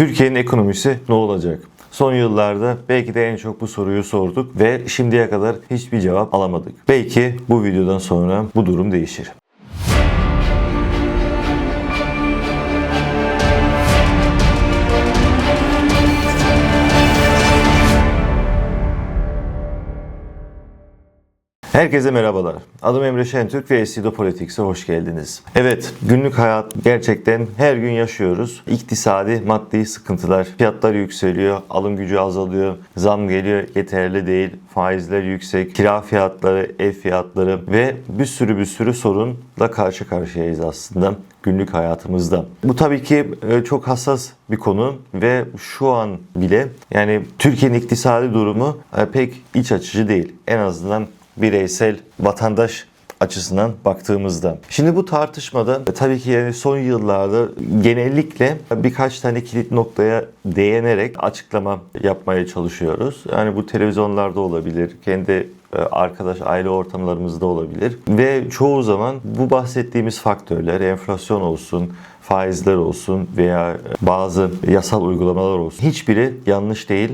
Türkiye'nin ekonomisi ne olacak? Son yıllarda belki de en çok bu soruyu sorduk ve şimdiye kadar hiçbir cevap alamadık. Belki bu videodan sonra bu durum değişir. Herkese merhabalar. Adım Emre Şentürk ve SEO Politics'e hoş geldiniz. Evet, günlük hayat gerçekten her gün yaşıyoruz. İktisadi, maddi sıkıntılar, fiyatlar yükseliyor, alım gücü azalıyor, zam geliyor, yeterli değil, faizler yüksek, kira fiyatları, ev fiyatları ve bir sürü bir sürü sorunla karşı karşıyayız aslında günlük hayatımızda. Bu tabii ki e, çok hassas bir konu ve şu an bile yani Türkiye'nin iktisadi durumu e, pek iç açıcı değil. En azından bireysel vatandaş açısından baktığımızda. Şimdi bu tartışmada e, tabii ki yani son yıllarda genellikle birkaç tane kilit noktaya değinerek açıklama yapmaya çalışıyoruz. Yani bu televizyonlarda olabilir, kendi e, arkadaş aile ortamlarımızda olabilir ve çoğu zaman bu bahsettiğimiz faktörler enflasyon olsun, faizler olsun veya bazı yasal uygulamalar olsun hiçbiri yanlış değil.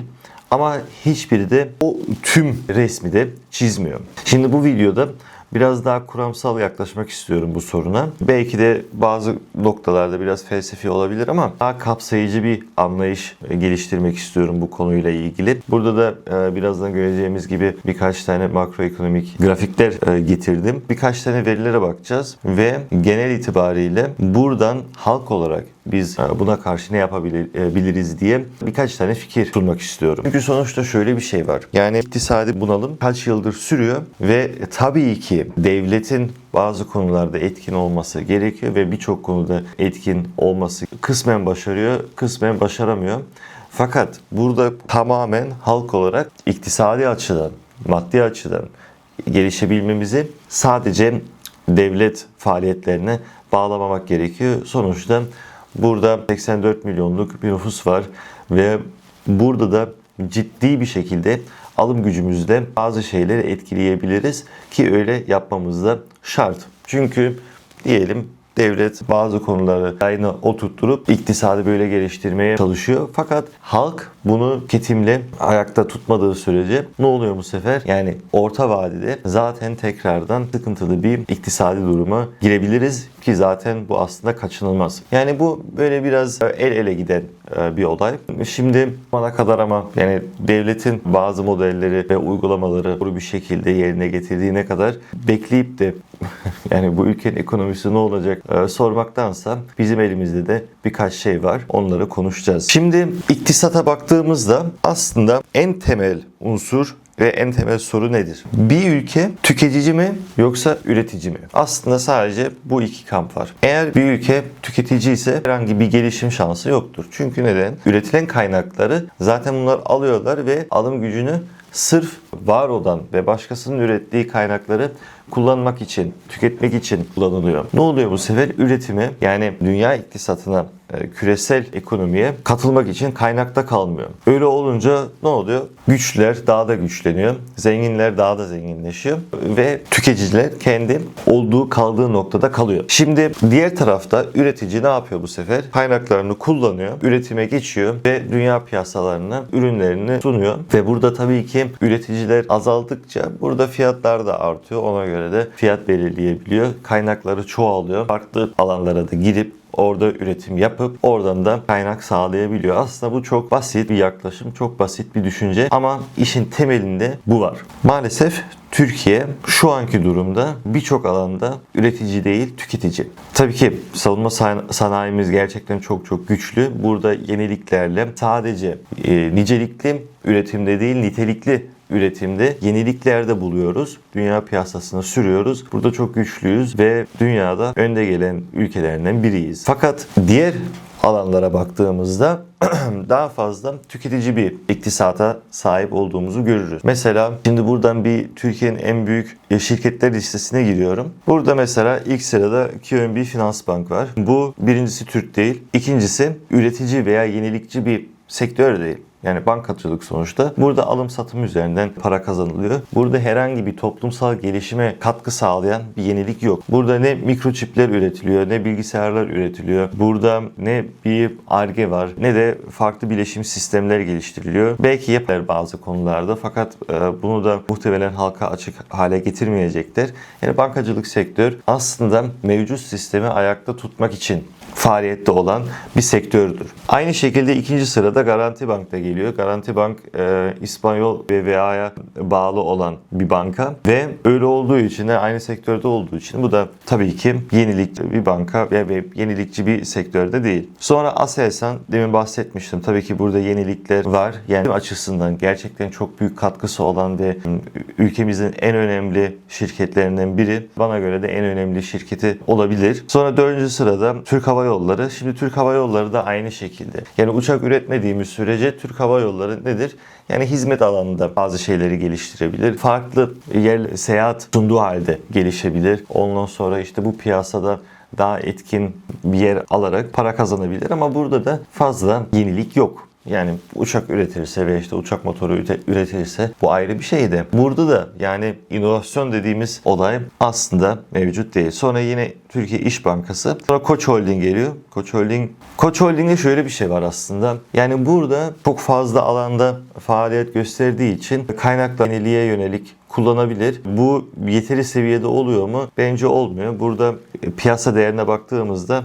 Ama hiçbiri de o tüm resmi de çizmiyor. Şimdi bu videoda biraz daha kuramsal yaklaşmak istiyorum bu soruna. Belki de bazı noktalarda biraz felsefi olabilir ama daha kapsayıcı bir anlayış geliştirmek istiyorum bu konuyla ilgili. Burada da e, birazdan göreceğimiz gibi birkaç tane makroekonomik grafikler e, getirdim. Birkaç tane verilere bakacağız ve genel itibariyle buradan halk olarak biz e, buna karşı ne yapabiliriz diye birkaç tane fikir sunmak istiyorum. Çünkü sonuçta şöyle bir şey var. Yani iktisadi bunalım kaç yıldır sürüyor ve tabii ki devletin bazı konularda etkin olması gerekiyor ve birçok konuda etkin olması kısmen başarıyor, kısmen başaramıyor. Fakat burada tamamen halk olarak iktisadi açıdan, maddi açıdan gelişebilmemizi sadece devlet faaliyetlerine bağlamamak gerekiyor. Sonuçta Burada 84 milyonluk bir nüfus var ve burada da ciddi bir şekilde alım gücümüzde bazı şeyleri etkileyebiliriz ki öyle yapmamız da şart. Çünkü diyelim devlet bazı konuları aynı oturtturup iktisadı böyle geliştirmeye çalışıyor. Fakat halk bunu ketimle ayakta tutmadığı sürece ne oluyor bu sefer? Yani orta vadede zaten tekrardan sıkıntılı bir iktisadi duruma girebiliriz ki zaten bu aslında kaçınılmaz. Yani bu böyle biraz el ele giden e, bir olay. Şimdi bana kadar ama yani devletin bazı modelleri ve uygulamaları doğru bir şekilde yerine getirdiğine kadar bekleyip de yani bu ülkenin ekonomisi ne olacak e, sormaktansa bizim elimizde de birkaç şey var. Onları konuşacağız. Şimdi iktisata baktığımızda aslında en temel unsur ve en temel soru nedir? Bir ülke tüketici mi yoksa üretici mi? Aslında sadece bu iki kamp var. Eğer bir ülke tüketici ise herhangi bir gelişim şansı yoktur. Çünkü neden? Üretilen kaynakları zaten bunlar alıyorlar ve alım gücünü sırf var olan ve başkasının ürettiği kaynakları kullanmak için, tüketmek için kullanılıyor. Ne oluyor bu sefer? Üretimi yani dünya iktisatına, küresel ekonomiye katılmak için kaynakta kalmıyor. Öyle olunca ne oluyor? Güçler daha da güçleniyor. Zenginler daha da zenginleşiyor ve tüketiciler kendi olduğu kaldığı noktada kalıyor. Şimdi diğer tarafta üretici ne yapıyor bu sefer? Kaynaklarını kullanıyor, üretime geçiyor ve dünya piyasalarına ürünlerini sunuyor ve burada tabii ki üreticiler azaldıkça burada fiyatlar da artıyor. Ona göre göre de fiyat belirleyebiliyor. Kaynakları çoğalıyor. Farklı alanlara da girip orada üretim yapıp oradan da kaynak sağlayabiliyor. Aslında bu çok basit bir yaklaşım, çok basit bir düşünce ama işin temelinde bu var. Maalesef Türkiye şu anki durumda birçok alanda üretici değil tüketici. Tabii ki savunma sanayimiz gerçekten çok çok güçlü. Burada yeniliklerle sadece e, nicelikli üretimde değil nitelikli üretimde yeniliklerde buluyoruz. Dünya piyasasına sürüyoruz. Burada çok güçlüyüz ve dünyada önde gelen ülkelerinden biriyiz. Fakat diğer alanlara baktığımızda daha fazla tüketici bir iktisata sahip olduğumuzu görürüz. Mesela şimdi buradan bir Türkiye'nin en büyük şirketler listesine giriyorum. Burada mesela ilk sırada QNB Finans Bank var. Bu birincisi Türk değil. İkincisi üretici veya yenilikçi bir sektör değil. Yani bankacılık sonuçta. Burada alım satım üzerinden para kazanılıyor. Burada herhangi bir toplumsal gelişime katkı sağlayan bir yenilik yok. Burada ne mikroçipler üretiliyor, ne bilgisayarlar üretiliyor. Burada ne bir arge var, ne de farklı bileşim sistemler geliştiriliyor. Belki yapar bazı konularda fakat e, bunu da muhtemelen halka açık hale getirmeyecekler. Yani bankacılık sektör aslında mevcut sistemi ayakta tutmak için faaliyette olan bir sektördür. Aynı şekilde ikinci sırada Garanti Bank'ta geliyor. Garanti Bank e, İspanyol BBVA'ya bağlı olan bir banka ve öyle olduğu için de aynı sektörde olduğu için bu da tabii ki yenilikçi bir banka ve yenilikçi bir sektörde değil. Sonra Aselsan demin bahsetmiştim. Tabii ki burada yenilikler var. Yani açısından gerçekten çok büyük katkısı olan ve ülkemizin en önemli şirketlerinden biri. Bana göre de en önemli şirketi olabilir. Sonra dördüncü sırada Türk Hava Yolları. Şimdi Türk Hava Yolları da aynı şekilde. Yani uçak üretmediğimiz sürece Türk Hava Yolları nedir? Yani hizmet alanında bazı şeyleri geliştirebilir. Farklı yer seyahat sunduğu halde gelişebilir. Ondan sonra işte bu piyasada daha etkin bir yer alarak para kazanabilir ama burada da fazla yenilik yok. Yani uçak üretilirse ve işte uçak motoru üretilirse bu ayrı bir şey de. Burada da yani inovasyon dediğimiz olay aslında mevcut değil. Sonra yine Türkiye İş Bankası. Sonra Koç Holding geliyor. Koç Holding Koç Holding'de şöyle bir şey var aslında. Yani burada çok fazla alanda faaliyet gösterdiği için kaynakla yeniliğe yönelik kullanabilir. Bu yeteri seviyede oluyor mu? Bence olmuyor. Burada piyasa değerine baktığımızda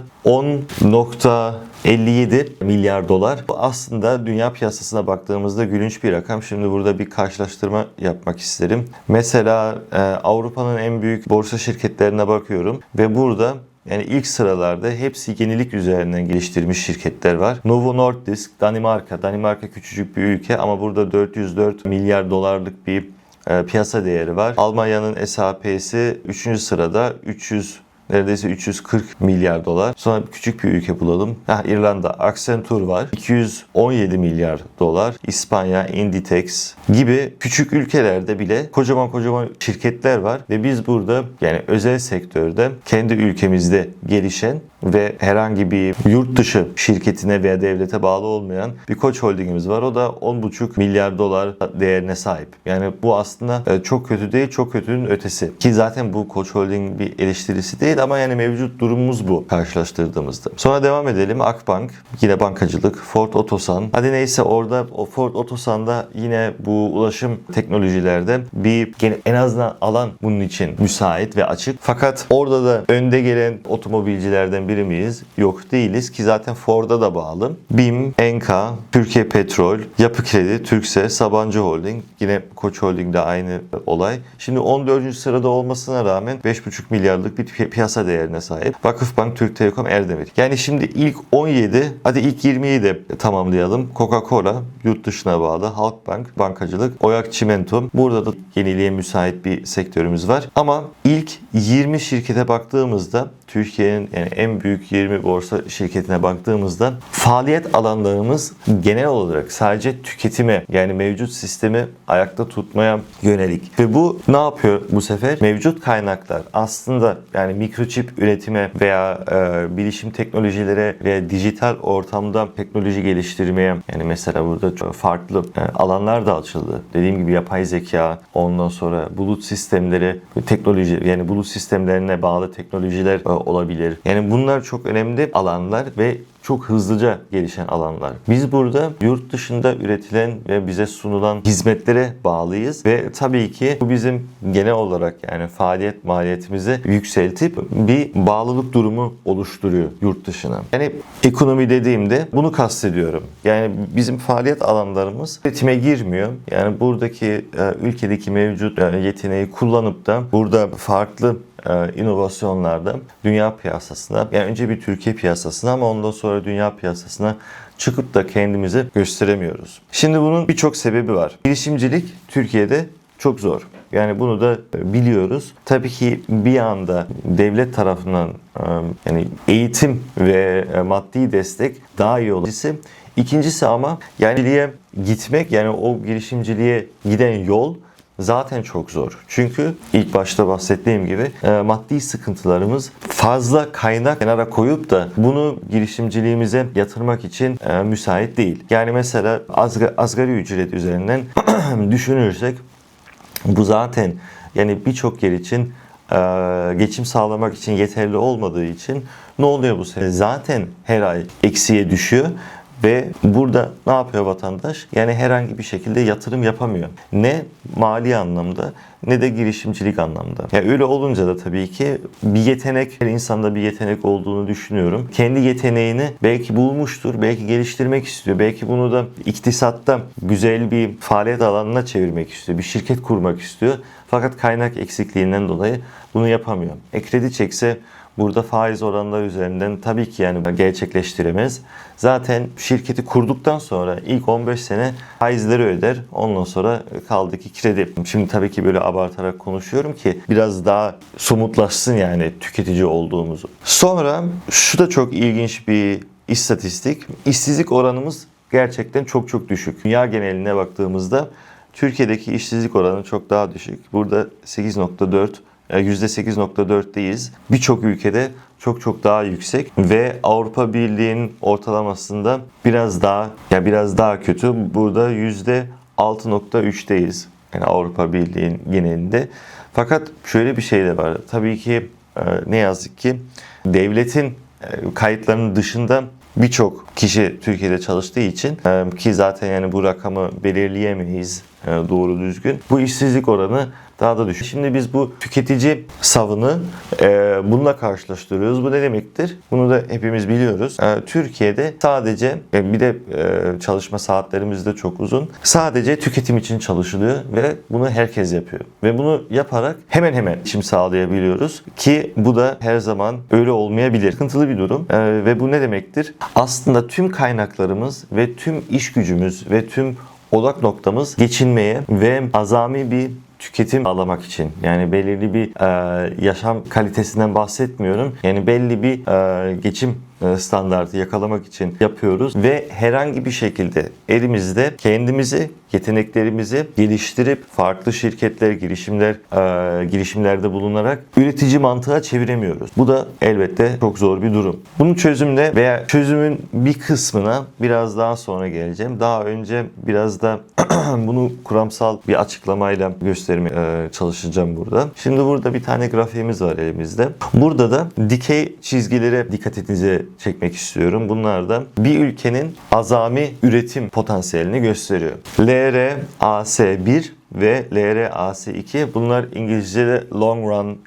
10.57 milyar dolar. Bu aslında dünya piyasasına baktığımızda gülünç bir rakam. Şimdi burada bir karşılaştırma yapmak isterim. Mesela e, Avrupa'nın en büyük borsa şirketlerine bakıyorum ve burada yani ilk sıralarda hepsi yenilik üzerinden geliştirmiş şirketler var. Novo Nordisk, Danimarka. Danimarka küçücük bir ülke ama burada 404 milyar dolarlık bir e, piyasa değeri var. Almanya'nın SAP'si 3. sırada 300 neredeyse 340 milyar dolar. Sonra küçük bir ülke bulalım. Ha, İrlanda Accenture var. 217 milyar dolar. İspanya Inditex gibi küçük ülkelerde bile kocaman kocaman şirketler var ve biz burada yani özel sektörde kendi ülkemizde gelişen ve herhangi bir yurt dışı şirketine veya devlete bağlı olmayan bir Koç Holding'imiz var. O da 10,5 milyar dolar değerine sahip. Yani bu aslında e, çok kötü değil, çok kötünün ötesi. Ki zaten bu Koç Holding bir eleştirisi değil ama yani mevcut durumumuz bu karşılaştırdığımızda. Sonra devam edelim. Akbank, yine bankacılık, Ford Otosan. Hadi neyse orada o Ford Otosan'da yine bu ulaşım teknolojilerde bir en azından alan bunun için müsait ve açık. Fakat orada da önde gelen otomobilcilerden biri miyiz? Yok değiliz ki zaten Ford'a da bağlı. BİM, Enka, Türkiye Petrol, Yapı Kredi, Türkse, Sabancı Holding. Yine Koç Holding'de aynı olay. Şimdi 14. sırada olmasına rağmen 5,5 milyarlık bir piyasa değerine sahip. Vakıfbank, Türk Telekom, Erdemir. Yani şimdi ilk 17, hadi ilk 20'yi de tamamlayalım. Coca-Cola, yurt dışına bağlı. Halkbank, bankacılık, Oyak Çimento. Burada da yeniliğe müsait bir sektörümüz var. Ama ilk 20 şirkete baktığımızda Türkiye'nin yani en büyük 20 borsa şirketine baktığımızda faaliyet alanlarımız genel olarak sadece tüketime yani mevcut sistemi ayakta tutmaya yönelik. Ve bu ne yapıyor bu sefer? Mevcut kaynaklar aslında yani mikroçip üretime veya e, bilişim teknolojilere veya dijital ortamda teknoloji geliştirmeye yani mesela burada çok farklı e, alanlar da açıldı. Dediğim gibi yapay zeka, ondan sonra bulut sistemleri, teknoloji yani bulut sistemlerine bağlı teknolojiler e, olabilir. Yani bunlar çok önemli alanlar ve çok hızlıca gelişen alanlar. Biz burada yurt dışında üretilen ve bize sunulan hizmetlere bağlıyız ve tabii ki bu bizim genel olarak yani faaliyet maliyetimizi yükseltip bir bağlılık durumu oluşturuyor yurt dışına. Yani ekonomi dediğimde bunu kastediyorum. Yani bizim faaliyet alanlarımız üretime girmiyor. Yani buradaki e, ülkedeki mevcut e, yeteneği kullanıp da burada farklı inovasyonlarda dünya piyasasına yani önce bir Türkiye piyasasına ama ondan sonra dünya piyasasına çıkıp da kendimizi gösteremiyoruz. Şimdi bunun birçok sebebi var. Girişimcilik Türkiye'de çok zor. Yani bunu da biliyoruz. Tabii ki bir anda devlet tarafından e, yani eğitim ve e, maddi destek daha iyi olur. İkincisi ama yani gitmek yani o girişimciliğe giden yol zaten çok zor. Çünkü ilk başta bahsettiğim gibi e, maddi sıkıntılarımız fazla kaynak kenara koyup da bunu girişimciliğimize yatırmak için e, müsait değil. Yani mesela asgari, asgari ücret üzerinden düşünürsek bu zaten yani birçok yer için e, geçim sağlamak için yeterli olmadığı için ne oluyor bu sefer? Zaten her ay eksiye düşüyor ve burada ne yapıyor vatandaş? Yani herhangi bir şekilde yatırım yapamıyor. Ne mali anlamda ne de girişimcilik anlamda. Ya öyle olunca da tabii ki bir yetenek, her insanda bir yetenek olduğunu düşünüyorum. Kendi yeteneğini belki bulmuştur, belki geliştirmek istiyor. Belki bunu da iktisatta güzel bir faaliyet alanına çevirmek istiyor. Bir şirket kurmak istiyor. Fakat kaynak eksikliğinden dolayı bunu yapamıyor. E kredi çekse burada faiz oranları üzerinden tabii ki yani gerçekleştiremez. Zaten şirketi kurduktan sonra ilk 15 sene faizleri öder. Ondan sonra kaldı ki kredi. Şimdi tabii ki böyle abartarak konuşuyorum ki biraz daha somutlaşsın yani tüketici olduğumuzu. Sonra şu da çok ilginç bir istatistik. İşsizlik oranımız gerçekten çok çok düşük. Dünya geneline baktığımızda Türkiye'deki işsizlik oranı çok daha düşük. Burada 8.4 %8.4'teyiz. Birçok ülkede çok çok daha yüksek ve Avrupa Birliği'nin ortalamasında biraz daha ya biraz daha kötü. Burada %6.3'teyiz. Yani Avrupa Birliği'nin genelinde. Fakat şöyle bir şey de var. Tabii ki e, ne yazık ki devletin e, kayıtlarının dışında birçok kişi Türkiye'de çalıştığı için e, ki zaten yani bu rakamı belirleyemeyiz doğru düzgün. Bu işsizlik oranı daha da düşük. Şimdi biz bu tüketici savını e, bununla karşılaştırıyoruz. Bu ne demektir? Bunu da hepimiz biliyoruz. E, Türkiye'de sadece e, bir de e, çalışma saatlerimiz de çok uzun. Sadece tüketim için çalışılıyor ve bunu herkes yapıyor. Ve bunu yaparak hemen hemen geçim sağlayabiliyoruz ki bu da her zaman öyle olmayabilir. Sıkıntılı bir durum. E, ve bu ne demektir? Aslında tüm kaynaklarımız ve tüm iş gücümüz ve tüm odak noktamız geçinmeye ve azami bir tüketim alamak için yani belirli bir e, yaşam kalitesinden bahsetmiyorum. Yani belli bir e, geçim standartı yakalamak için yapıyoruz ve herhangi bir şekilde elimizde kendimizi, yeteneklerimizi geliştirip farklı şirketler, girişimler, e, girişimlerde bulunarak üretici mantığa çeviremiyoruz. Bu da elbette çok zor bir durum. Bunun çözümle veya çözümün bir kısmına biraz daha sonra geleceğim. Daha önce biraz da bunu kuramsal bir açıklamayla göstermeye e, çalışacağım burada. Şimdi burada bir tane grafiğimiz var elimizde. Burada da dikey çizgilere dikkat etinize çekmek istiyorum. Bunlar da bir ülkenin azami üretim potansiyelini gösteriyor. LRAS1 ve LRAS2 bunlar İngilizce'de Long Run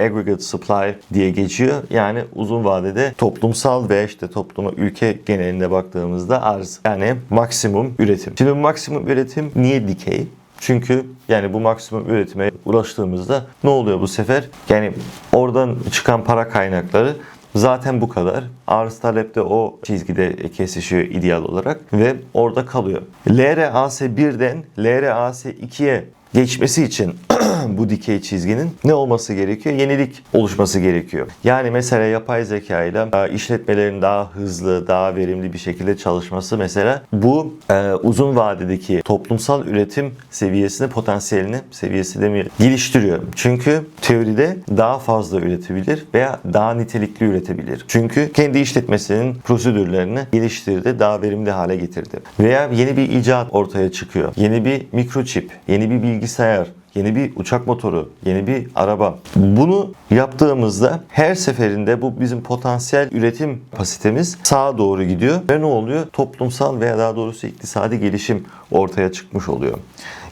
Aggregate Supply diye geçiyor. Yani uzun vadede toplumsal ve işte topluma ülke genelinde baktığımızda arz yani maksimum üretim. Şimdi maksimum üretim niye dikey? Çünkü yani bu maksimum üretime ulaştığımızda ne oluyor bu sefer? Yani oradan çıkan para kaynakları Zaten bu kadar. Arz talep de o çizgide kesişiyor ideal olarak ve orada kalıyor. LRAS1'den LRAS2'ye geçmesi için bu dikey çizginin ne olması gerekiyor? Yenilik oluşması gerekiyor. Yani mesela yapay zeka ile e, işletmelerin daha hızlı, daha verimli bir şekilde çalışması mesela bu e, uzun vadedeki toplumsal üretim seviyesini, potansiyelini, seviyesi demeyelim, geliştiriyor. Çünkü teoride daha fazla üretebilir veya daha nitelikli üretebilir. Çünkü kendi işletmesinin prosedürlerini geliştirdi, daha verimli hale getirdi. Veya yeni bir icat ortaya çıkıyor. Yeni bir mikroçip, yeni bir bilgisayar, yeni bir uçak motoru, yeni bir araba. Bunu yaptığımızda her seferinde bu bizim potansiyel üretim kapasitemiz sağa doğru gidiyor ve ne oluyor? Toplumsal veya daha doğrusu iktisadi gelişim ortaya çıkmış oluyor.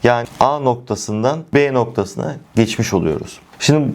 Yani A noktasından B noktasına geçmiş oluyoruz. Şimdi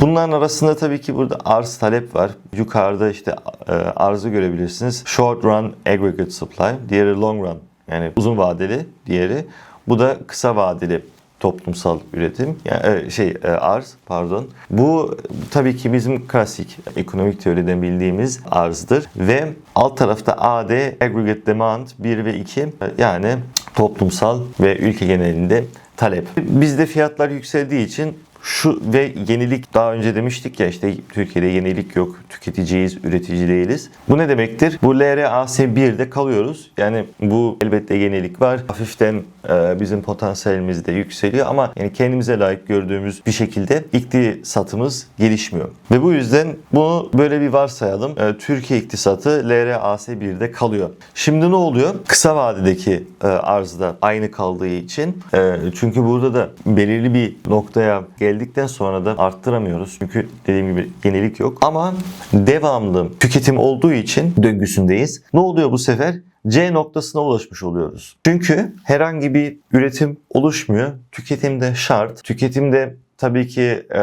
bunların arasında tabii ki burada arz talep var. Yukarıda işte e, arzı görebilirsiniz. Short run aggregate supply, diğeri long run yani uzun vadeli diğeri. Bu da kısa vadeli toplumsal üretim yani şey e, arz pardon. Bu tabii ki bizim klasik ekonomik teoriden bildiğimiz arzdır ve alt tarafta AD aggregate demand 1 ve 2 yani toplumsal ve ülke genelinde talep. Bizde fiyatlar yükseldiği için şu ve yenilik daha önce demiştik ya işte Türkiye'de yenilik yok. Tüketiciyiz, üretici değiliz. Bu ne demektir? Bu LRAS 1'de kalıyoruz. Yani bu elbette yenilik var. Hafiften e, bizim potansiyelimiz de yükseliyor ama yani kendimize layık gördüğümüz bir şekilde iktisatımız gelişmiyor. Ve bu yüzden bunu böyle bir varsayalım. E, Türkiye iktisatı LRAS 1'de kalıyor. Şimdi ne oluyor? Kısa vadedeki e, arzda aynı kaldığı için e, çünkü burada da belirli bir noktaya geldikten sonra da arttıramıyoruz. Çünkü dediğim gibi yenilik yok. Ama devamlı tüketim olduğu için döngüsündeyiz. Ne oluyor bu sefer? C noktasına ulaşmış oluyoruz. Çünkü herhangi bir üretim oluşmuyor. Tüketimde şart. Tüketimde tabii ki e,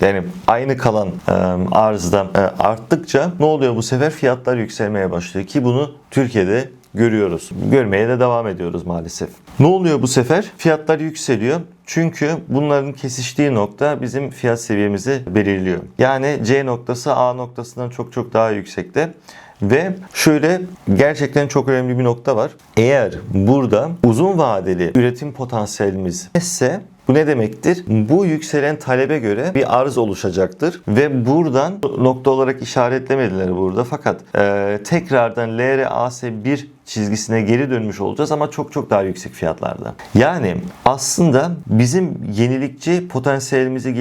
yani aynı kalan e, arzda e, arttıkça ne oluyor bu sefer? Fiyatlar yükselmeye başlıyor ki bunu Türkiye'de görüyoruz. Görmeye de devam ediyoruz maalesef. Ne oluyor bu sefer? Fiyatlar yükseliyor. Çünkü bunların kesiştiği nokta bizim fiyat seviyemizi belirliyor. Yani C noktası A noktasından çok çok daha yüksekte. Ve şöyle gerçekten çok önemli bir nokta var. Eğer burada uzun vadeli üretim potansiyelimiz ise bu ne demektir? Bu yükselen talebe göre bir arz oluşacaktır ve buradan nokta olarak işaretlemediler burada fakat e, tekrardan LRAS1 çizgisine geri dönmüş olacağız ama çok çok daha yüksek fiyatlarda. Yani aslında bizim yenilikçi potansiyelimizi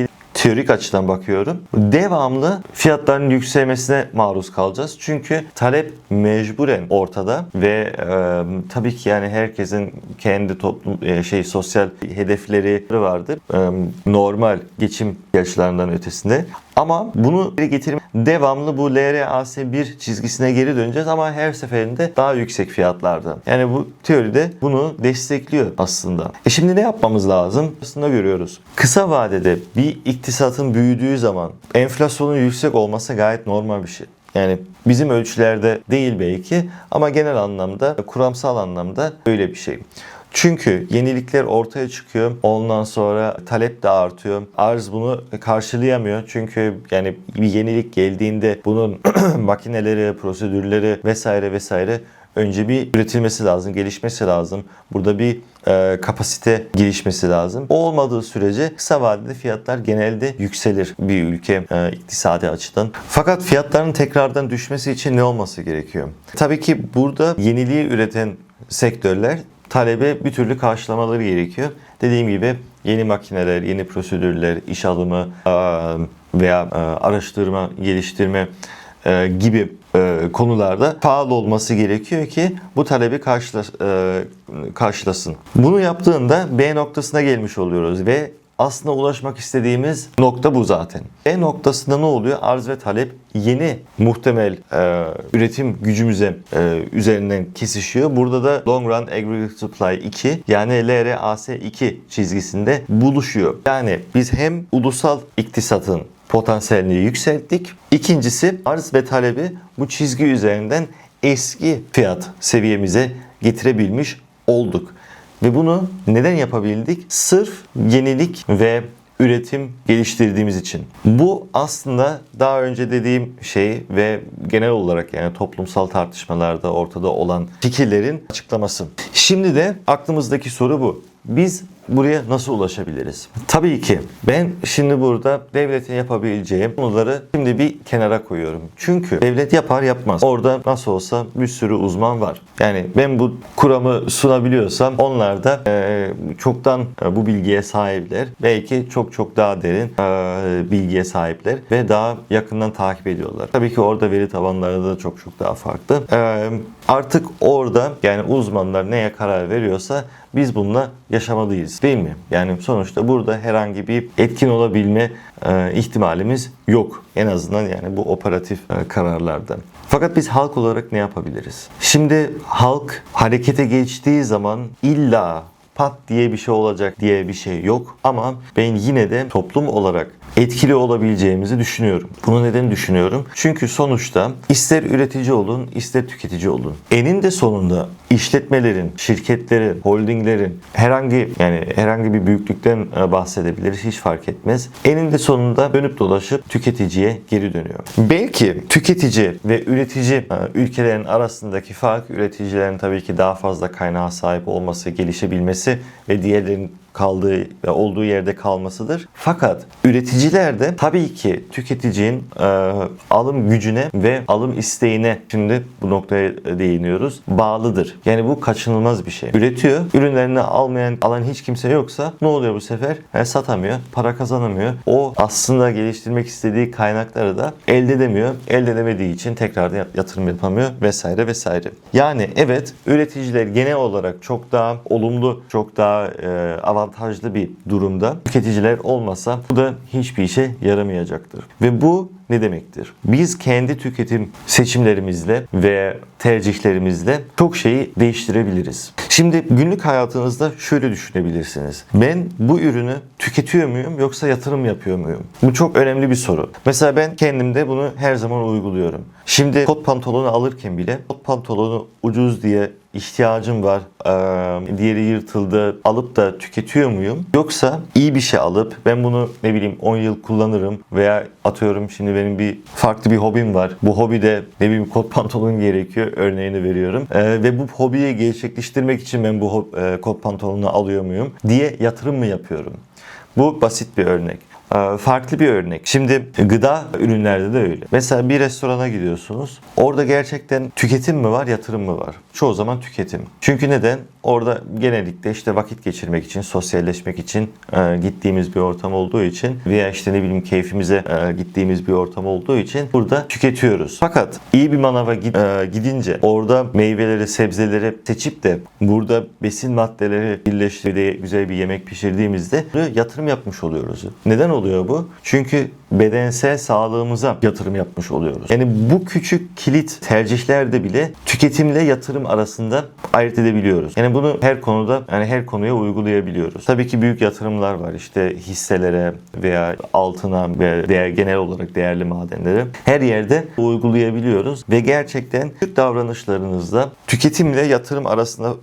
teorik açıdan bakıyorum. Devamlı fiyatların yükselmesine maruz kalacağız. Çünkü talep mecburen ortada ve e, tabii ki yani herkesin kendi toplum e, şey sosyal hedefleri vardır. E, normal geçim ihtiyaçlarından ötesinde. Ama bunu getirme devamlı bu LRAS1 çizgisine geri döneceğiz ama her seferinde daha yüksek fiyatlarda. Yani bu teoride bunu destekliyor aslında. E şimdi ne yapmamız lazım? Aslında görüyoruz. Kısa vadede bir iktisatın büyüdüğü zaman enflasyonun yüksek olması gayet normal bir şey. Yani bizim ölçülerde değil belki ama genel anlamda, kuramsal anlamda öyle bir şey. Çünkü yenilikler ortaya çıkıyor. Ondan sonra talep de artıyor. Arz bunu karşılayamıyor. Çünkü yani bir yenilik geldiğinde bunun makineleri, prosedürleri vesaire vesaire önce bir üretilmesi lazım, gelişmesi lazım. Burada bir e, kapasite gelişmesi lazım. O olmadığı sürece kısa vadede fiyatlar genelde yükselir bir ülke e, iktisadi açıdan. Fakat fiyatların tekrardan düşmesi için ne olması gerekiyor? Tabii ki burada yeniliği üreten sektörler talebe bir türlü karşılamaları gerekiyor. Dediğim gibi yeni makineler, yeni prosedürler, iş alımı e, veya e, araştırma, geliştirme e, gibi e, konularda pahalı olması gerekiyor ki bu talebi karşıla, e, karşılasın. Bunu yaptığında B noktasına gelmiş oluyoruz ve aslında ulaşmak istediğimiz nokta bu zaten. E noktasında ne oluyor? Arz ve talep yeni muhtemel e, üretim gücümüze e, üzerinden kesişiyor. Burada da Long Run Aggregate Supply 2 yani LRAS 2 çizgisinde buluşuyor. Yani biz hem ulusal iktisatın potansiyelini yükselttik. İkincisi arz ve talebi bu çizgi üzerinden eski fiyat seviyemize getirebilmiş olduk. Ve bunu neden yapabildik? Sırf yenilik ve üretim geliştirdiğimiz için. Bu aslında daha önce dediğim şey ve genel olarak yani toplumsal tartışmalarda ortada olan fikirlerin açıklaması. Şimdi de aklımızdaki soru bu. Biz buraya nasıl ulaşabiliriz? Tabii ki ben şimdi burada devletin yapabileceği konuları şimdi bir kenara koyuyorum. Çünkü devlet yapar yapmaz. Orada nasıl olsa bir sürü uzman var. Yani ben bu kuramı sunabiliyorsam onlar da e, çoktan e, bu bilgiye sahipler. Belki çok çok daha derin e, bilgiye sahipler ve daha yakından takip ediyorlar. Tabii ki orada veri tabanları da çok çok daha farklı. E, artık orada yani uzmanlar neye karar veriyorsa biz bununla yaşamalıyız değil mi? Yani sonuçta burada herhangi bir etkin olabilme e, ihtimalimiz yok. En azından yani bu operatif e, kararlarda. Fakat biz halk olarak ne yapabiliriz? Şimdi halk harekete geçtiği zaman illa pat diye bir şey olacak diye bir şey yok ama ben yine de toplum olarak etkili olabileceğimizi düşünüyorum. Bunu neden düşünüyorum? Çünkü sonuçta ister üretici olun, ister tüketici olun. Eninde sonunda işletmelerin, şirketlerin, holdinglerin herhangi yani herhangi bir büyüklükten e, bahsedebiliriz hiç fark etmez. Eninde sonunda dönüp dolaşıp tüketiciye geri dönüyor. Belki tüketici ve üretici e, ülkelerin arasındaki fark üreticilerin tabii ki daha fazla kaynağa sahip olması, gelişebilmesi ve diğerlerin kaldığı ve olduğu yerde kalmasıdır. Fakat üreticiler de tabii ki tüketicinin e, alım gücüne ve alım isteğine şimdi bu noktaya değiniyoruz. Bağlıdır. Yani bu kaçınılmaz bir şey. Üretiyor. Ürünlerini almayan, alan hiç kimse yoksa ne oluyor bu sefer? E, satamıyor. Para kazanamıyor. O aslında geliştirmek istediği kaynakları da elde edemiyor. Elde edemediği için tekrar yatırım yapamıyor vesaire vesaire. Yani evet üreticiler genel olarak çok daha olumlu, çok daha e, avantajlı bir durumda. Tüketiciler olmasa bu da hiçbir işe yaramayacaktır. Ve bu ne demektir? Biz kendi tüketim seçimlerimizle ve tercihlerimizle çok şeyi değiştirebiliriz. Şimdi günlük hayatınızda şöyle düşünebilirsiniz. Ben bu ürünü tüketiyor muyum yoksa yatırım yapıyor muyum? Bu çok önemli bir soru. Mesela ben kendimde bunu her zaman uyguluyorum. Şimdi kot pantolonu alırken bile kot pantolonu ucuz diye ihtiyacım var, ee, diğeri yırtıldı alıp da tüketiyor muyum? Yoksa iyi bir şey alıp ben bunu ne bileyim 10 yıl kullanırım veya atıyorum şimdi benim bir farklı bir hobim var. Bu hobide ne bileyim kot pantolon gerekiyor örneğini veriyorum. Ee, ve bu hobiyi gerçekleştirmek için ben bu e, kot pantolonu alıyor muyum diye yatırım mı yapıyorum? Bu basit bir örnek. Ee, farklı bir örnek. Şimdi gıda ürünlerde de öyle. Mesela bir restorana gidiyorsunuz. Orada gerçekten tüketim mi var, yatırım mı var? Çoğu zaman tüketim. Çünkü neden? Orada genellikle işte vakit geçirmek için, sosyalleşmek için e, gittiğimiz bir ortam olduğu için veya işte ne bileyim keyfimize e, gittiğimiz bir ortam olduğu için burada tüketiyoruz. Fakat iyi bir manava e, gidince orada meyveleri, sebzeleri seçip de burada besin maddeleri birleştirdiği güzel bir yemek pişirdiğimizde yatırım yapmış oluyoruz. Neden oluyor bu? Çünkü bedensel sağlığımıza yatırım yapmış oluyoruz. Yani bu küçük kilit tercihlerde bile tüketimle yatırım arasında ayırt edebiliyoruz. Yani bunu her konuda yani her konuya uygulayabiliyoruz. Tabii ki büyük yatırımlar var işte hisselere veya altına veya değer, genel olarak değerli madenlere her yerde uygulayabiliyoruz ve gerçekten küçük davranışlarınızda tüketimle yatırım arasında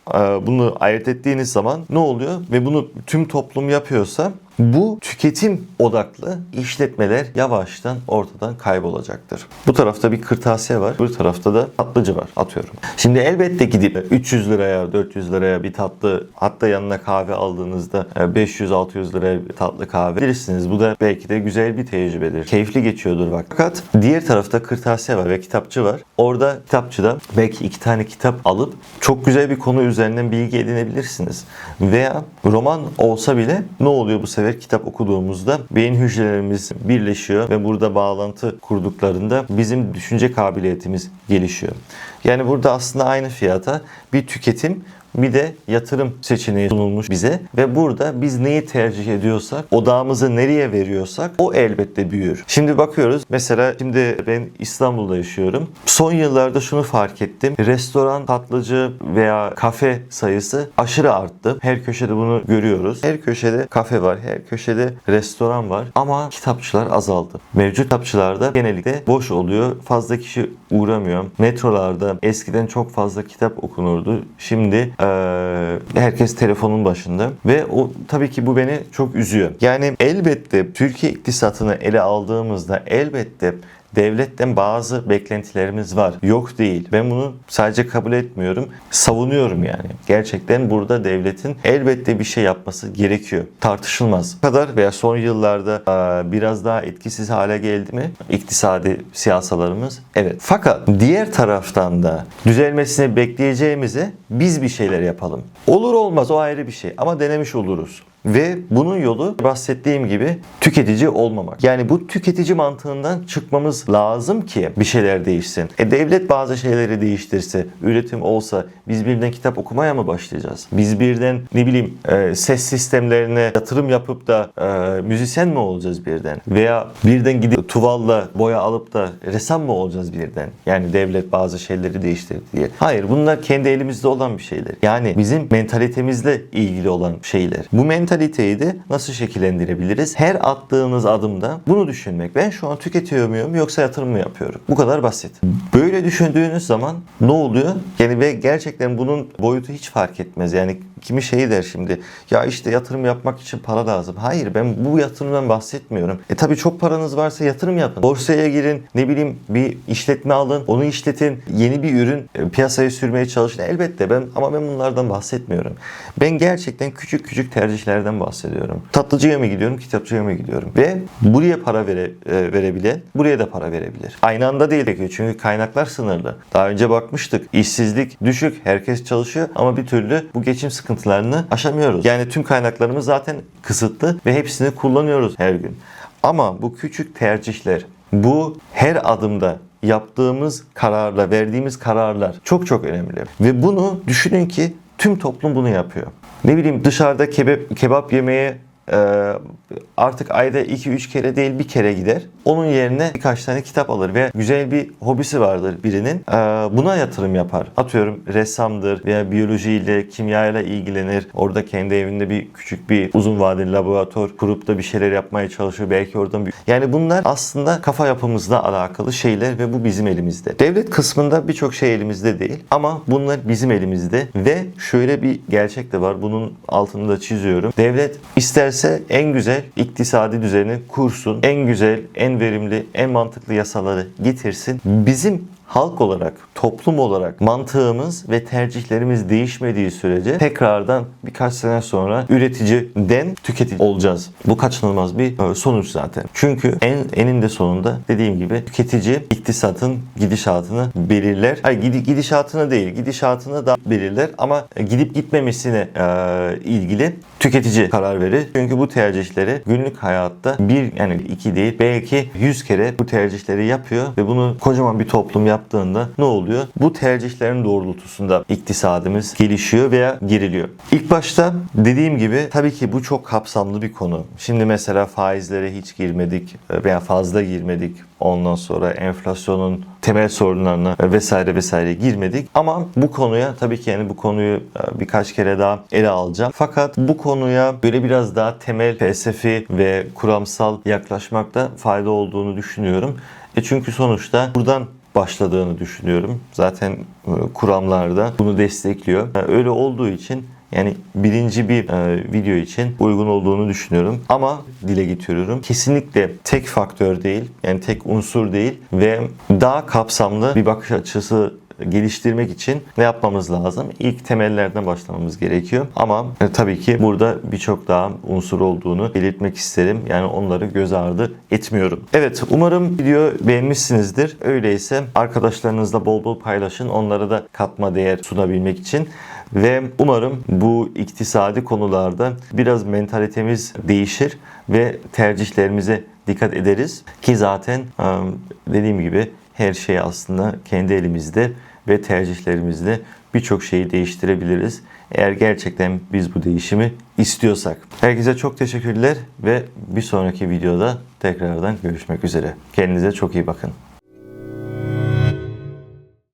bunu ayırt ettiğiniz zaman ne oluyor ve bunu tüm toplum yapıyorsa bu tüketim odaklı işletmeler yavaştan ortadan kaybolacaktır. Bu tarafta bir kırtasiye var, bu tarafta da tatlıcı var atıyorum. Şimdi elbette gidip 300 liraya, 400 liraya bir tatlı hatta yanına kahve aldığınızda 500-600 liraya bir tatlı kahve verirsiniz. Bu da belki de güzel bir tecrübedir. Keyifli geçiyordur bak. Fakat diğer tarafta kırtasiye var ve kitapçı var. Orada kitapçıda belki iki tane kitap alıp çok güzel bir konu üzerinden bilgi edinebilirsiniz. Veya roman olsa bile ne oluyor bu sefer? Sefer kitap okuduğumuzda beyin hücrelerimiz birleşiyor ve burada bağlantı kurduklarında bizim düşünce kabiliyetimiz gelişiyor. Yani burada aslında aynı fiyata bir tüketim bir de yatırım seçeneği sunulmuş bize ve burada biz neyi tercih ediyorsak, odağımızı nereye veriyorsak o elbette büyür. Şimdi bakıyoruz mesela şimdi ben İstanbul'da yaşıyorum. Son yıllarda şunu fark ettim. Restoran, tatlıcı veya kafe sayısı aşırı arttı. Her köşede bunu görüyoruz. Her köşede kafe var, her köşede restoran var ama kitapçılar azaldı. Mevcut kitapçılarda genellikle boş oluyor. Fazla kişi uğramıyor. Metrolarda eskiden çok fazla kitap okunurdu. Şimdi herkes telefonun başında ve o tabii ki bu beni çok üzüyor. Yani elbette Türkiye iktisatını ele aldığımızda elbette devletten bazı beklentilerimiz var. Yok değil. Ben bunu sadece kabul etmiyorum. Savunuyorum yani. Gerçekten burada devletin elbette bir şey yapması gerekiyor. Tartışılmaz. Bu kadar veya son yıllarda biraz daha etkisiz hale geldi mi iktisadi siyasalarımız? Evet. Fakat diğer taraftan da düzelmesini bekleyeceğimize biz bir şeyler yapalım. Olur olmaz o ayrı bir şey ama denemiş oluruz. Ve bunun yolu bahsettiğim gibi tüketici olmamak. Yani bu tüketici mantığından çıkmamız lazım ki bir şeyler değişsin. E devlet bazı şeyleri değiştirse, üretim olsa biz birden kitap okumaya mı başlayacağız? Biz birden ne bileyim e, ses sistemlerine yatırım yapıp da e, müzisyen mi olacağız birden? Veya birden gidip tuvalla boya alıp da ressam mı olacağız birden? Yani devlet bazı şeyleri değiştirdi diye. Hayır bunlar kendi elimizde olan bir şeyler. Yani bizim mentalitemizle ilgili olan şeyler. Bu mental mentaliteyi de nasıl şekillendirebiliriz? Her attığınız adımda bunu düşünmek. Ben şu an tüketiyor muyum yoksa yatırım mı yapıyorum? Bu kadar basit. Böyle düşündüğünüz zaman ne oluyor? Yani ve gerçekten bunun boyutu hiç fark etmez. Yani kimi şey der şimdi ya işte yatırım yapmak için para lazım. Hayır ben bu yatırımdan bahsetmiyorum. E tabi çok paranız varsa yatırım yapın. Borsaya girin ne bileyim bir işletme alın onu işletin yeni bir ürün e, piyasaya sürmeye çalışın. Elbette ben ama ben bunlardan bahsetmiyorum. Ben gerçekten küçük küçük tercihlerden kişilerden bahsediyorum. Tatlıcıya mı gidiyorum, kitapçıya mı gidiyorum? Ve buraya para vere, e, verebilen, buraya da para verebilir. Aynı anda değil gerekiyor çünkü kaynaklar sınırlı. Daha önce bakmıştık. işsizlik düşük, herkes çalışıyor ama bir türlü bu geçim sıkıntılarını aşamıyoruz. Yani tüm kaynaklarımız zaten kısıtlı ve hepsini kullanıyoruz her gün. Ama bu küçük tercihler, bu her adımda yaptığımız kararla, verdiğimiz kararlar çok çok önemli. Ve bunu düşünün ki tüm toplum bunu yapıyor. Ne bileyim dışarıda kebap, kebap yemeye artık ayda 2-3 kere değil bir kere gider. Onun yerine birkaç tane kitap alır ve güzel bir hobisi vardır birinin. E, buna yatırım yapar. Atıyorum ressamdır veya biyolojiyle, kimyayla ilgilenir. Orada kendi evinde bir küçük bir uzun vadeli laboratuvar kurup da bir şeyler yapmaya çalışır. Belki oradan bir... Yani bunlar aslında kafa yapımızla alakalı şeyler ve bu bizim elimizde. Devlet kısmında birçok şey elimizde değil ama bunlar bizim elimizde ve şöyle bir gerçek de var. Bunun altını da çiziyorum. Devlet isterse en güzel iktisadi düzeni kursun. En güzel, en verimli, en mantıklı yasaları getirsin. Bizim halk olarak, toplum olarak mantığımız ve tercihlerimiz değişmediği sürece tekrardan birkaç sene sonra üreticiden tüketici olacağız. Bu kaçınılmaz bir e, sonuç zaten. Çünkü en eninde sonunda dediğim gibi tüketici iktisatın gidişatını belirler. Hayır gidi- gidişatını değil, gidişatını da belirler ama gidip gitmemesine e, ilgili tüketici karar verir. Çünkü bu tercihleri günlük hayatta bir yani iki değil belki yüz kere bu tercihleri yapıyor ve bunu kocaman bir toplum yaptığında ne oluyor? Bu tercihlerin doğrultusunda iktisadımız gelişiyor veya geriliyor. İlk başta dediğim gibi tabii ki bu çok kapsamlı bir konu. Şimdi mesela faizlere hiç girmedik veya fazla girmedik. Ondan sonra enflasyonun temel sorunlarına vesaire vesaire girmedik. Ama bu konuya tabii ki yani bu konuyu e, birkaç kere daha ele alacağım. Fakat bu konuya böyle biraz daha temel felsefi ve kuramsal yaklaşmakta fayda olduğunu düşünüyorum. E çünkü sonuçta buradan başladığını düşünüyorum. Zaten e, kuramlarda bunu destekliyor. E, Öyle olduğu için yani birinci bir e, video için uygun olduğunu düşünüyorum. Ama dile getiriyorum. Kesinlikle tek faktör değil, yani tek unsur değil ve daha kapsamlı bir bakış açısı geliştirmek için ne yapmamız lazım? İlk temellerden başlamamız gerekiyor. Ama e, tabii ki burada birçok daha unsur olduğunu belirtmek isterim. Yani onları göz ardı etmiyorum. Evet umarım video beğenmişsinizdir. Öyleyse arkadaşlarınızla bol bol paylaşın. Onlara da katma değer sunabilmek için. Ve umarım bu iktisadi konularda biraz mentalitemiz değişir ve tercihlerimize dikkat ederiz. Ki zaten dediğim gibi her şey aslında kendi elimizde ve tercihlerimizle birçok şeyi değiştirebiliriz. Eğer gerçekten biz bu değişimi istiyorsak. Herkese çok teşekkürler ve bir sonraki videoda tekrardan görüşmek üzere. Kendinize çok iyi bakın.